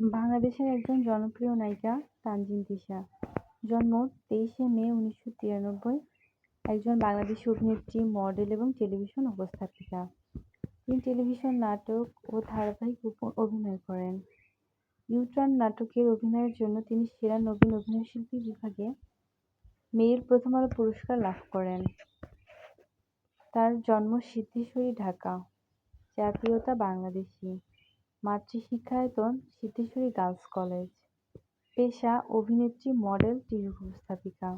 বাংলাদেশের একজন জনপ্রিয় নায়িকা তানজিন তিশা। জন্ম তেইশে মে উনিশশো তিরানব্বই। একজন বাংলাদেশি অভিনেত্রী, মডেল এবং টেলিভিশন উপস্থাপিকা। তিনি টেলিভিশন নাটক ও ধারাবাহিক অভিনয় করেন। ইউটার্ন নাটকের অভিনয়ের জন্য তিনি সেরা নবীন অভিনয়শিল্পী বিভাগে মেয়ের প্রথম আলো পুরস্কার লাভ করেন। তার জন্ম সিদ্ধেশ্বরী, ঢাকা। জাতীয়তা বাংলাদেশি। মাতৃশিক্ষায়তন Siddheswari girls college. পেশা অভিনেত্রী, মডেল, টিভি উপস্থাপিকা।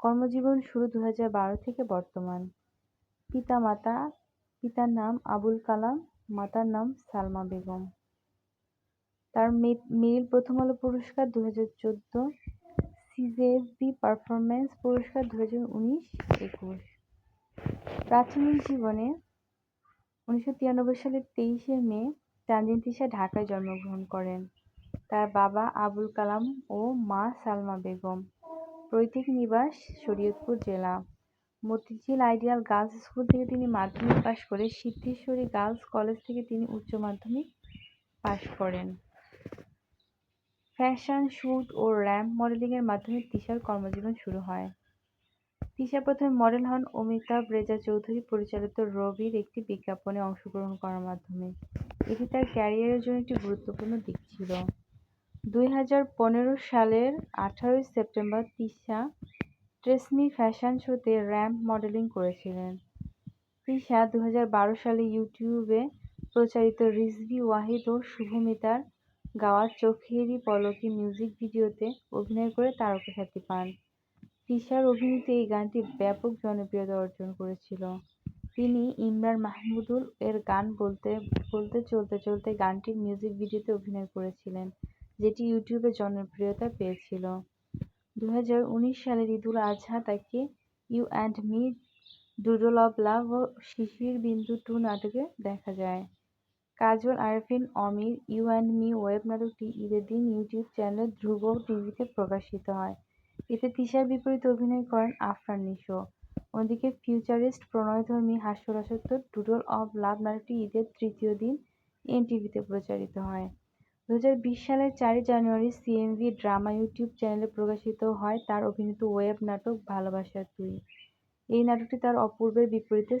কর্মজীবন শুরু দু হাজার বারো থেকে বর্তমান। পিতা মাতা পিতার নাম আবুল কালাম, মাতার নাম সালমা বেগম। তার মেরিল প্রথম আলো পুরস্কার দু হাজার চোদ্দ, সিজেএফবি পারফরমেন্স পুরস্কার দু হাজার উনিশ একুশ প্রাথমিক জীবনে উনিশশো তিরানব্বই সালের তেইশে মে তানজিন তিশা ঢাকায় জন্মগ্রহণ করেন। তার বাবা আবুল কালাম ও মা সালমা বেগম। পৈতৃক নিবাস শরীয়তপুর জেলা। মতিঝিল আইডিয়াল গার্লস স্কুল থেকে তিনি মাধ্যমিক পাশ করে সিদ্ধেশ্বরী গার্লস কলেজ থেকে তিনি উচ্চ মাধ্যমিক পাশ করেন। ফ্যাশন শ্যুট ও র্যাম্প মডেলিংয়ের মাধ্যমে তিশার কর্মজীবন শুরু হয়। তিশা প্রথমে মডেল হন অমিতাভ রেজা চৌধুরী, পরিচালিত রবির একটি বিজ্ঞাপনে অংশগ্রহণ করার মাধ্যমে। এটি তার ক্যারিয়ারের জন্য একটি গুরুত্বপূর্ণ দিক ছিল। দুই হাজার পনেরো সালের আঠারোই সেপ্টেম্বর তিশা ট্রেসমি ফ্যাশন শোতে র্যাম্প মডেলিং করেছিলেন। তিশা দু সালে ইউটিউবে প্রচারিত রিজভি ওয়াহিদ ও শুভমিতার গাওয়া চোখেরই পলকে মিউজিক ভিডিওতে অভিনয় করে তারকা খ্যাতি পান। তিশার অভিনীত এই গানটি ব্যাপক জনপ্রিয়তা অর্জন করেছিল। তিনি ইমরান মাহমুদুল এর গান বলতে বলতে চলতে চলতে গানটির মিউজিক ভিডিওতে অভিনয় করেছিলেন, যেটি ইউটিউবে জনপ্রিয়তা পেয়েছিল। দু উনিশ সালের ঈদুল আজহা তাকে you and me doodle of love O Shishir Bindu two নাটকে দেখা যায়। কাজল আরফিন অমির ইউ অ্যান্ড মি ওয়েব নাটকটি ঈদের দিন ইউটিউব চ্যানেল ধ্রুব টিভিতে প্রকাশিত হয়। এতে তিশার বিপরীতে অভিনয় করেন আফরান নিশো। অন্যদিকে ফিউচারিস্ট প্রণয়ধর্মী হাস্যরসাত্মক ডুডল অব লাভ নাটকটি ঈদের তৃতীয় দিন এনটিভিতে প্রচারিত হয়। দু হাজার বিশ সালের চারই জানুয়ারি সিএমভি ড্রামা ইউটিউব চ্যানেলে প্রকাশিত হয় তার অভিনীত ওয়েব নাটক ভালোবাসার তুই। এই নাটকটি তার অপূর্বের বিপরীতে